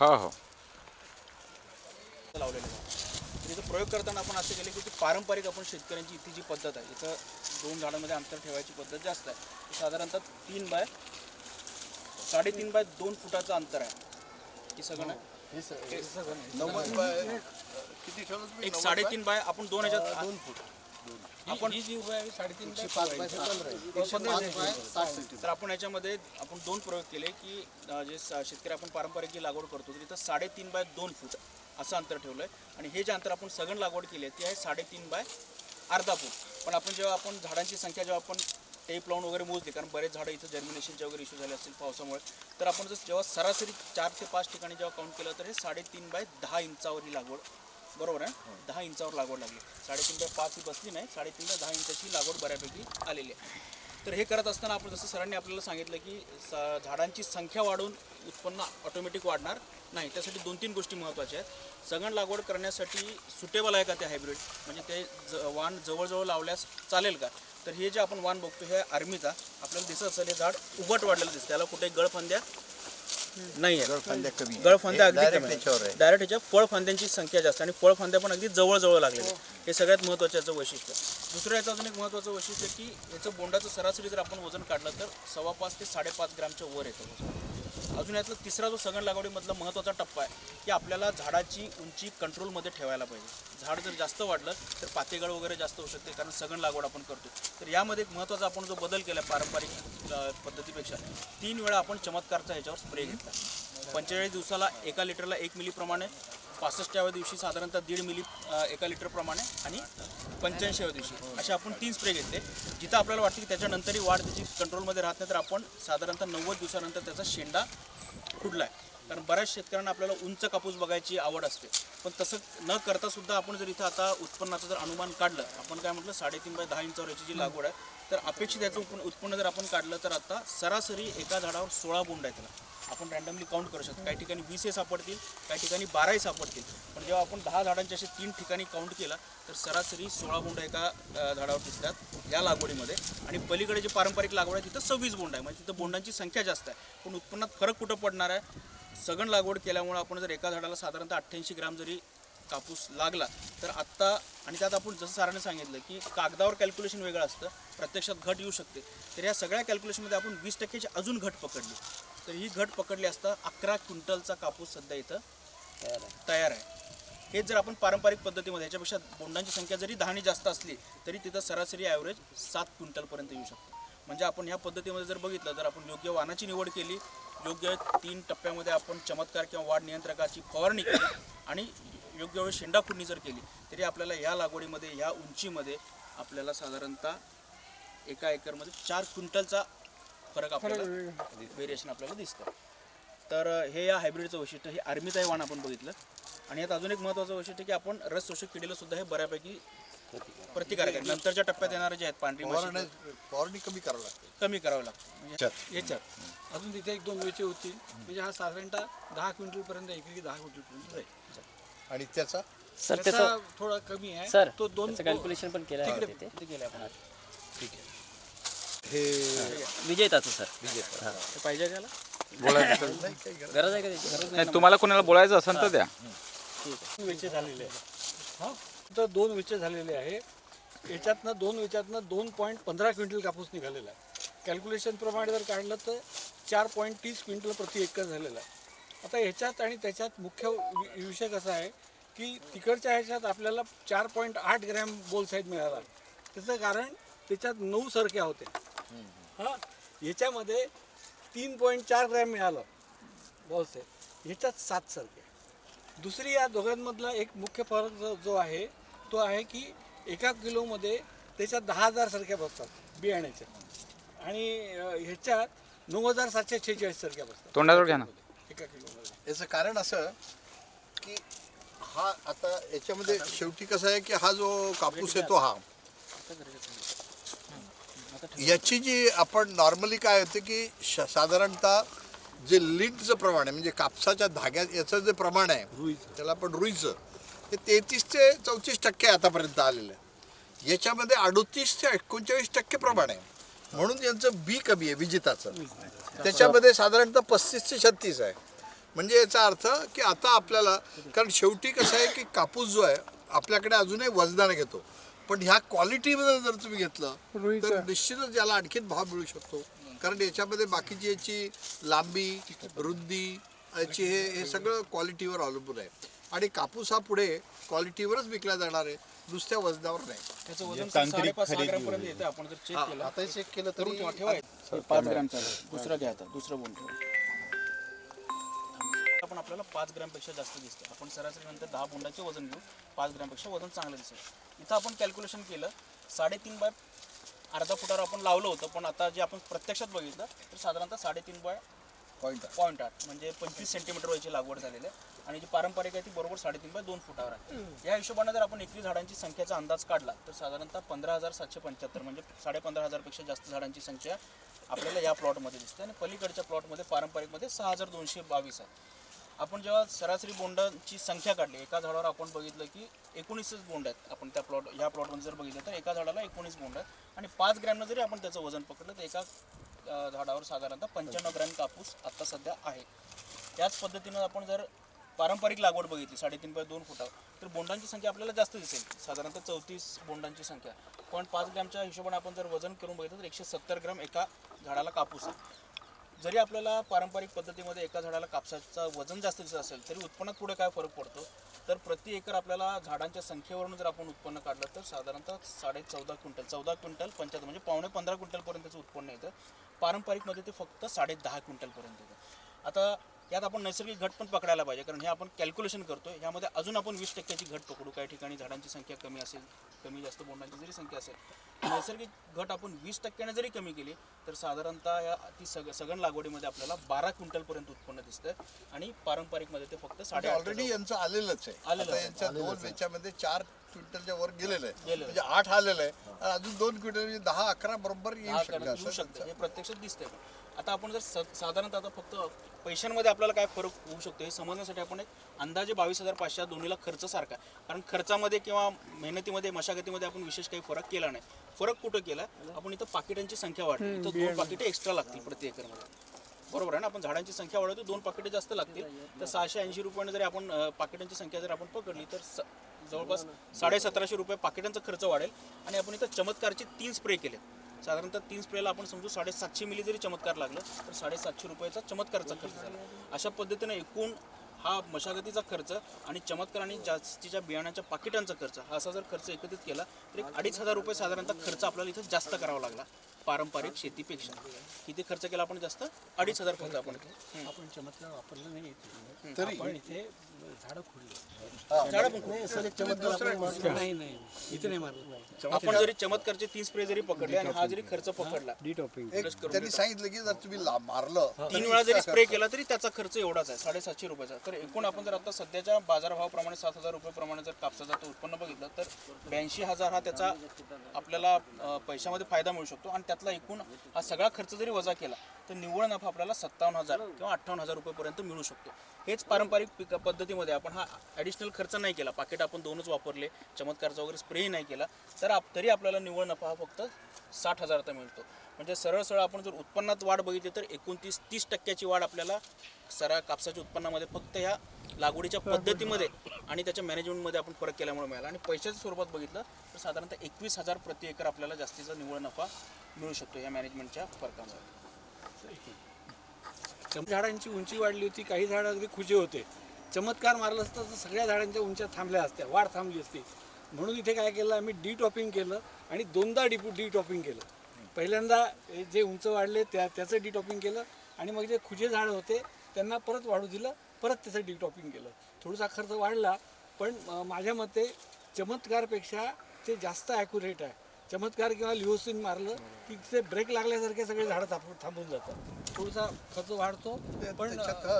हो हो. लावलेलं आहे. प्रयोग करताना आपण असं केलं की ती पारंपरिक आपण शेतकऱ्यांची इथे जी पद्धत आहे इथं दोन झाडांमध्ये अंतर ठेवायची पद्धत जास्त आहे. ती साधारणतः तीन बाय साडेतीन बाय दोन फुटाचं अंतर आहे. हे सगळं नाही. नव्वद बाय किती ठेवलं तुम्ही? एक साडेतीन बाय आपण दोन ह्याच्यात दोन फूट. आपण साडेतीन तर आपण याच्यामध्ये आपण दोन प्रयोग केले की अं, जे स- शेतकरी आपण पारंपरिक जी लागवड करतो तर इथं साडेतीन बाय दोन फूट असं अंतर ठेवलं आहे आणि हे जे अंतर आपण सगळं लागवड केली आहे ती आहे साडेतीन बाय अर्धा फूट. पण आपण जेव्हा आपण झाडांची संख्या जेव्हा आपण टेप लावून वगैरे मोजली कारण बरेच झाडं इथं जर्मिनेशनचे वगैरे इश्यू झाले असतील पावसामुळे तर आपण जर जेव्हा सरासरी चार ते पाच ठिकाणी जेव्हा काउंट केलं तर हे साडेतीन बाय दहा इंचावर ही लागवड बरोबर आहे दहा इंचावर लागवड लागली. साडेतीन बाय पाच ही बसली नाही साडेतीन बाय दहा इंचाची लागवड बऱ्यापैकी आलेली आहे. तर हे करत असताना आपण जसं सरांनी आपल्याला सांगितलं की स- झाडांची संख्या वाढून उत्पन्न ऑटोमॅटिक वाढणार नाही. त्यासाठी दोन तीन गोष्टी महत्त्वाच्या आहेत. सगण लागवड करण्यासाठी सुटेबल आहे का ते हायब्रिड म्हणजे ते ज वाण जवळजवळ लावल्यास चालेल का? तर हे जे आपण वाण बघतो हे आर्मीचा आपल्याला दिसत असेल हे झाड उभट वाढलेलं दिसतं त्याला कुठे गळफंद्या नाही आहे गळफंद्या कमी. गळफंद्या हे अगदी कमी डायरेक्ट ह्याच्या फळफांद्यांची संख्या जास्त आणि फळफांद्या पण अगदी जवळ जवळ लागलेल्या आहेत. हे सगळ्यात महत्त्वाचं याचं वैशिष्ट्य दुसरं याचं अजून एक महत्त्वाचं वैशिष्ट्य की याचं बोंडाचं सरासरी जर आपण वजन काढलं तर सव्वा पाच ते साडेपाच ग्रामच्या वर येतं वजन. अजून यातला तिसरा जो सगण लागवडीमधला महत्त्वाचा टप्पा आहे की आपल्याला झाडाची उंची कंट्रोलमध्ये ठेवायला पाहिजे. झाड जर जास्त वाढलं तर पातेगळ वगैरे जास्त होऊ शकते कारण सगण लागवड आपण करतो. तर यामध्ये एक महत्त्वाचा आपण जो बदल केला पारंपरिक पद्धतीपेक्षा तीन वेळा आपण चमत्कारचा ह्याच्यावर स्प्रे घेतला. पंचेचाळीस दिवसाला एका लिटरला एक मिलीप्रमाणे पासष्टाव्या दिवशी साधारणतः दीड मिली एका लिटरप्रमाणे आणि पंच्याऐंशीव्या दिवशी. असे आपण तीन स्प्रे घेतले. जिथं आपल्याला वाटतं की त्याच्यानंतरही वाढ त्याची कंट्रोलमध्ये राहत नाही तर आपण साधारणतः नव्वद दिवसानंतर त्याचा शेंडा फुटला आहे कारण बऱ्याच शेतकऱ्यांना आपल्याला उंच कापूस बघायची आवड असते. पण तसं न करता सुद्धा आपण जर इथं आता उत्पन्नाचं जर अनुमान काढलं आपण काय म्हटलं साडेतीन बाय दहा इंचावर याची जी लागवड आहे तर अपेक्षित याचं उत्पन्न उत्पन्न जर आपण काढलं तर आता सरासरी एका झाडावर सोळा बोंड आहे त्याला. आपण रँडमली काउंट करू शकतो. काही ठिकाणी वीसही सापडतील काही ठिकाणी बाराही सापडतील. पण जेव्हा आपण दहा झाडांच्या असे तीन ठिकाणी काउंट केला तर सरासरी सोळा बोंड एका झाडावर दिसतात या लागवडीमध्ये. आणि पलीकडे जे पारंपरिक लागवड आहे तिथं सव्वीस बोंड आहे म्हणजे तिथं बोंडांची संख्या जास्त आहे. पण उत्पन्नात फरक कुठं पडणार आहे? सगण लागवड केल्यामुळे आपण जर एका झाडाला साधारणतः अठ्ठ्याऐंशी ग्राम जरी कापूस लागला तर आत्ता आणि त्यात आपण जसं सरांनी सांगितलं की कागदावर कॅल्क्युलेशन वेगळं असतं. प्रत्यक्षात घट येऊ शकते. तर या सगळ्या कॅल्क्युलेशनमध्ये आपण वीस टक्क्याची अजून घट पकडली. तर ही घट पकडली असता अकरा क्विंटलचा कापूस सध्या इथं तयार आहे. हेच जर आपण पारंपरिक पद्धतीमध्ये ह्याच्यापेक्षा बोंडांची संख्या जरी दहानी जास्त असली तरी तिथं सरासरी ॲव्हरेज सात क्विंटलपर्यंत येऊ शकतो. म्हणजे आपण ह्या पद्धतीमध्ये जर बघितलं तर आपण योग्य वाहनाची निवड केली योग्य तीन टप्प्यामध्ये आपण चमत्कार किंवा वाढ नियंत्रकाची फवारणी केली आणि योग्य वेळी शेंडा खुडणी जर केली तरी आपल्याला या लागवडीमध्ये ह्या उंचीमध्ये आपल्याला साधारणतः एका एकरमध्ये चार क्विंटलचा फरक आपल्याला व्हेरिएशन आपल्याला दिसतं. तर हे या हायब्रिडचं वैशिष्ट्य हे आर्मीचं वाण आपण बघितलं. आणि यात अजून एक महत्त्वाचं वैशिष्ट्य की आपण रस शोषक किडीला सुद्धा हे बऱ्यापैकी प्रतिकारक आहे नंतरच्या टप्प्यात येणारे जे आहेत पांढरी फवारणी कमी करावं लागते. कमी करावं लागतं. म्हणजे याच्यात. याच्यात. अजून तिथे एक दोन वेचे होतील म्हणजे हा साधारणतः दहा क्विंटल पर्यंत एकरी दहा क्विंटल पर्यंत जाईल. आणि त्याचा? सर त्याचा थोडा कमी आहे. सर तो दोन कॅल्क्युलेशन पण केलं आहे. हे विजेताचं सर. ते पाहिजे त्याला? बोलायचं गरज आहे का त्याची? गरज नाही तुम्हाला कोणाला बोलायचं असेल तर द्या. वेचे झालेले आहे हा? तर दोन वेचे झालेले आहे. याच्यातनं दोन वेच्यातनं दोन पॉईंट पंधरा क्विंटल कापूस निघालेला आहे. कॅल्क्युलेशन प्रमाणे जर काढलं तर चार पॉईंट तीस क्विंटल प्रति एकर झालेला आहे. आता ह्याच्यात आणि त्याच्यात मुख्य वि- विषय कसा आहे की तिकडच्या ह्याच्यात आपल्याला चार पॉईंट आठ ग्रॅम बोल साईज मिळाला. त्याचं कारण त्याच्यात नऊ सरक्या होत्या. हां ह्याच्यामध्ये तीन पॉईंट चार ग्रॅम मिळालं. साईज ह्याच्यात सात सरक्या दुसरी या दोघांमधला एक मुख्य फरक जो आहे तो आहे की एका किलोमध्ये त्याच्यात दहा हजार सारख्या बसतात बियाण्याच्या आणि ह्याच्यात नऊ हजार सातशे छेचाळीस सारख्या बसतात. तोंडाजवळ घ्या ना. एका किलोमध्ये. याचं कारण असं की हा आता याच्यामध्ये शेवटी कसं आहे की हा जो कापूस येतो हा याची जी आपण नॉर्मली काय होते की श- साधारणतः जे लिंटचं प्रमाण आहे म्हणजे कापसाच्या धाग्यात याचं जे प्रमाण आहे रुईचं. त्याला आपण रुईचं ते तेहतीस ते चौतीस टक्के आतापर्यंत आलेलं आहे. याच्यामध्ये अडोतीस ते एकोणचाळीस टक्के प्रमाण आहे. म्हणून यांचं बी कमी आहे विजिताचं. त्याच्यामध्ये साधारणतः पस्तीस ते छत्तीस आहे. म्हणजे याचा अर्थ की आता आपल्याला कारण शेवटी कसं आहे की कापूस जो आहे आपल्याकडे अजूनही वजनाने घेतो. पण ह्या क्वालिटीमध्ये जर तुम्ही घेतलं तर निश्चितच याला आणखीन भाव मिळू शकतो. कारण याच्यामध्ये बाकीची याची लांबी रुंदी याची हे हे सगळं क्वालिटीवर अवलंबून आहे. आणि कापूस हा पुढे क्वालिटीवरच विकला जाणार आहे नुसत्या वजनावर नाही. त्याचं वजन साडेपाच सहा ग्रॅम पर्यंत येतं आपण जर चेक केलं. आता चेक केलं तर ठेवायचं पाच दुसरं घ्या आता दुसरं आपण आपल्याला पाच ग्रॅमपेक्षा जास्त दिसतं आपण सरासरी नंतर दहा बोंडाचे वजन घेऊ. पाच ग्रॅमपेक्षा वजन चांगलं दिसेल. इथं आपण कॅल्क्युलेशन केलं साडेतीन बाय अर्धा फुटावर आपण लावलं होतं पण आता जे आपण प्रत्यक्षात बघितलं तर साधारणतः साडेतीन बाय पॉईंट पॉईंट आठ म्हणजे पंचवीस सेंटीमीटर व्हायची लागवड झालेली आहे. आणि जी पारंपरिक आहे ती बरोबर साडेतीन बाय दोन फुटावर आहे. या हिशोबाने जर आपण एकरी झाडांची संख्येचा अंदाज काढला तर साधारणतः पंधरा हजार सातशे पंच्याहत्तर म्हणजे साडे पंधरा हजारपेक्षा जास्त झाडांची संख्या आपल्याला या प्लॉटमध्ये दिसते. आणि पलीकडच्या प्लॉटमध्ये पारंपरिकमध्ये सहा हजार दोनशे बावीस आहे. आपण जेव्हा सरासरी बोंडांची संख्या काढली एका झाडावर आपण बघितलं की एकोणीसच बोंड आहेत. आपण त्या प्लॉट ह्या प्लॉटमध्ये जर बघितलं तर एका झाडाला एकोणीस बोंड आहेत. आणि पाच ग्रॅमनं जरी आपण त्याचं वजन पकडलं तर एका झाडावर साधारणतः पंच्याण्णव ग्रॅम कापूस आत्ता सध्या आहे. त्याच पद्धतीनं आपण जर पारंपरिक लागवड बघितली साडेतीन बाय दोन फुटावर तर बोंडांची संख्या आपल्याला जास्त दिसेल. साधारणतः चौतीस बोंडांची संख्या. पण पाच ग्रॅमच्या हिशोबाने आपण जर वजन करून बघितलं तर एकशे सत्तर ग्रॅम एका झाडाला कापूस आहे. जरी आपल्याला पारंपरिक पद्धतीमध्ये एका झाडाला कापसाचं वजन जास्त दिसत असेल तरी उत्पन्नात पुढे काय फरक पडतो? तर प्रति एकर आपल्याला झाडांच्या संख्येवरून जर आपण उत्पन्न काढलं तर साधारणतः साडे चौदा क्विंटल चौदा क्विंटल पंच्याहत्तर म्हणजे पावणे पंधरा क्विंटलपर्यंतचं उत्पन्न येतं. पारंपरिकमध्ये ते फक्त साडे दहा क्विंटलपर्यंत येतं. आता यात आपण नैसर्गिक घट पण पकडायला पाहिजे कारण हे आपण कॅल्क्युलेशन करतो ह्यामध्ये अजून आपण वीस टक्क्याची घट पकडू. काही ठिकाणी झाडांची संख्या कमी असेल कमी जास्त बोंडांची जरी संख्या असेल नैसर्गिक घट आपण वीस टक्क्याने जरी कमी केली तर साधारणतः या ती सग सगण लागवडीमध्ये आपल्याला बारा क्विंटलपर्यंत उत्पन्न दिसतं आणि पारंपरिकमध्ये ते फक्त साडे ऑलरेडी यांचं आलेलंच आहे. आलेलं आहे. यांच्या दोन याच्यामध्ये चार क्विंटलच्या वर गेलेलं आहे. म्हणजे आठ आलेलं आहे. आणि अजून दोन क्विंटल म्हणजे दहा अकरा बरोबर येऊ हा शकतं करा- येऊ असं शकतं. त्यांचं- हे प्रत्यक्षात दिसतंय. आता आपण जर स- साधारणतः आता फक्त पैशांमध्ये आपल्याला काय फरक होऊ शकतो हे समजण्यासाठी आपण एक अंदाजे बावीस हजार पाचशे हा दोन्हीला खर्च सारखा. आहे. कारण खर्चामध्ये किंवा मेहनतीमध्ये मशागतीमध्ये आपण विशेष काही फरक केला नाही. फरक कुठं केला? आपण इथं पाकिटांची संख्या वाढली. इथं दोन पाकिटे एक्स्ट्रा लागतील प्रति एकरमध्ये. बरोबर आहे ना? आपण झाडांची संख्या वाढवतो दोन पाकिटे जास्त लागतील. तर सहाशे ऐंशी रुपयाने जरी आपण अं, पाकिटांची संख्या जर आपण पकडली तर स- जवळपास साडे सतराशे रुपये पाकिटांचा खर्च वाढेल आणि आपण इथं चमत्कारचे तीन स्प्रे केले साधारणतः तीन स्प्रेला आपण समजू साडेसातशे मिली जरी चमत्कार लागलं तर साडेसातशे रुपयाचा चमत्कारचा खर्च झाला. अशा पद्धतीने एकूण हा मशागतीचा खर्च आणि चमत्कार आणि जास्तीच्या बियाण्याच्या पाकिटांचा खर्च हा असा जर खर्च एकत्रित केला तर एक अडीच हजार रुपये साधारणतः खर्च आपल्याला इथं जास्त करावा लागला. पारंपरिक शेतीपेक्षा. किती खर्च केला आपण जास्त? अडीच हजार खर्च आपण. आपण चमत्कार वापरला नाही. इथे तरी आपण इथे झाडं खोडली झाडं पण नाही नाही इथे नाही मारलं. आपण जरी चमत्कारचे तीन स्प्रे जरी पकडले आणि हा जरी खर्च पकडला त्यांनी सांगितलं की जर तुम्ही मारलं तीन वेळा जरी स्प्रे केला तरी त्याचा खर्च एवढाच आहे साडेसातशे रुपयाचा. तर एकूण आपण जर आता सध्याच्या बाजारभावाप्रमाणे सात हजार रुपयाप्रमाणे जर कापसाचं ते उत्पन्न बघितलं तर ब्याऐंशी हजार हा त्याचा आपल्याला पैशामध्ये फायदा मिळू शकतो आणि त्यातला एकूण हा सगळा खर्च जरी वजा केला तर निव्वळ नफा आपल्याला सत्तावन्न हजार किंवा अठ्ठावन्न हजार रुपयेपर्यंत मिळू शकतो. हेच पारंपरिक पिक पद्धतीमध्ये आपण हा ॲडिशनल खर्च नाही केला. पाकिट आपण दोनच वापरले चमत्कारचा वगैरे स्प्रेही नाही केला तर आप तरी आपल्याला निव्वळ नफा हा फक्त साठ हजाराचा मिळतो. म्हणजे सरळ सरळ आपण जर उत्पन्नात वाढ बघितली तर एकोणतीस तीस टक्क्याची वाढ आपल्याला सरा कापसाच्या उत्पन्नामध्ये फक्त ह्या लागवडीच्या पद्धतीमध्ये आणि त्याच्या मॅनेजमेंटमध्ये आपण फरक केल्यामुळे मिळाला. आणि पैशाच्या स्वरूपात बघितलं तर साधारणतः एकवीस हजार प्रति एकर आपल्याला जास्तीचा निव्वळ नफा मिळू शकतो या मॅनेजमेंटच्या फरकामुळे झाडांची उंची वाढली होती काही झाडं अगदी खुजे होते. चमत्कार मारलं असतं तर सगळ्या झाडांच्या उंच्या थांबल्या असत्या वाढ थांबली असती. म्हणून इथे काय केलं आम्ही डी टॉपिंग केलं आणि दोनदा डी डी टॉपिंग केलं. पहिल्यांदा जे उंच वाढले त्या त्याचं डी टॉपिंग केलं आणि मग जे खुजे झाडं होते त्यांना परत वाढू दिलं. परत त्याचं डी टॉपिंग केलं. थोडासा खर्च वाढला पण माझ्या मते चमत्कारपेक्षा ते जास्त ॲक्युरेट आहे. चमत्कार किंवा लिओसिन मारलं की ते ब्रेक लागल्यासारखे सगळे झाडं थांबून थांबून जातात. थोडासा खर्च वाढतो ते- पण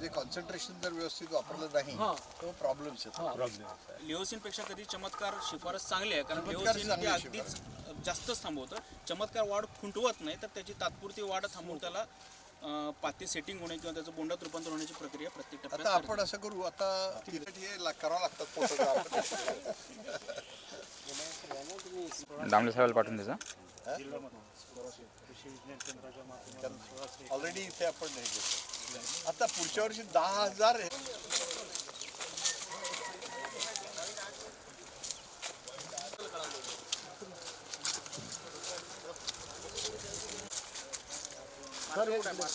जे कॉन्सन्ट्रेशन जर व्यवस्थित वापरलं नाही हां. तो प्रॉब्लेम्स येतो. लिओसिनपेक्षा कधी चमत्कार शिफारस चांगली आहे कारण लिओसिन अगदीच जास्तच थांबवतं. चमत्कार वाढ खुंटवत नाही तर त्याची तात्पुरती वाढ थांबवून त्याला पाती सेटिंग होणे किंवा त्याचं बोंडात रूपांतर होण्याची प्रक्रिया प्रत्येक आता टप्प्यात आपण असं करू आता हे ला- करावं लागतात दामले साहेबाला पाठवून द्यायचा ऑलरेडी इथे आपण नाही आता पुढच्या वर्षी दहा हजार मार्ग कुठं आहे, मार्ग?